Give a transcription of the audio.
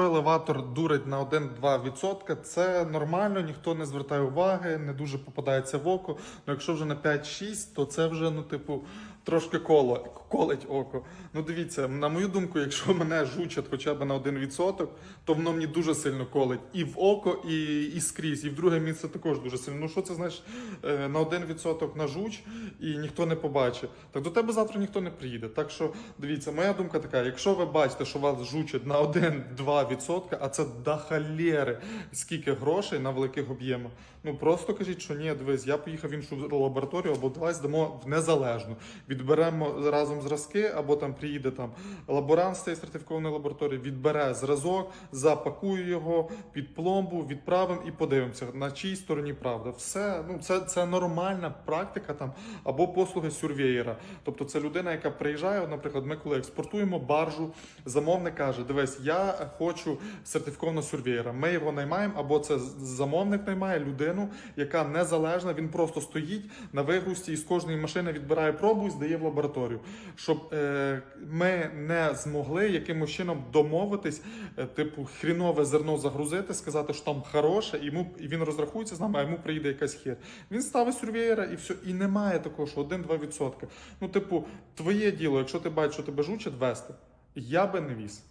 Елеватор дурить на 1-2%, це нормально, ніхто не звертає уваги, не дуже попадається в око. Ну якщо вже на 5-6, то це вже, ну, типу, трошки коло, колить око. Ну дивіться, на мою думку, якщо мене жучать хоча б на 1%, то воно мені дуже сильно колить. І в око, і, і скрізь. І в друге місце також дуже сильно. Ну що це значить е, на 1% на жуч і ніхто не побачить. Так до тебе завтра ніхто не приїде. Так що дивіться, моя думка така: якщо ви бачите, що вас жучать на 1-2%, а це до халєри, скільки грошей на великих об'ємах. Ну просто кажіть, що ні, дивись, я поїхав в іншу лабораторію, або давай здамо в незалежну. Відберемо разом зразки, або там приїде там лаборант з цієї сертифікованої лабораторії, відбере зразок, запакує його під пломбу, відправимо і подивимося, на чиїй стороні правда. Все, ну це, це нормальна практика там, або послуги сюрвеєра. Тобто це людина, яка приїжджає, наприклад, ми коли експортуємо баржу, замовник каже: дивись, я хочу сертифікованого сюрвеєра. Ми його наймаємо, або це замовник наймає людину, яка незалежна, він просто стоїть на вигрузці і з кожної машини відбирає пробу здає в лабораторію. Щоб е, ми не змогли якимось чином домовитись, е, типу, хрінове зерно загрузити, сказати, що там хороше, і, йому, і він розрахується з нами, а йому прийде якась хір. Він ставить сюрвієра і все. І немає такого, що 1-2%. Ну, типу, твоє діло, якщо ти бачиш, що тебе жучать, вести. Я би не віз.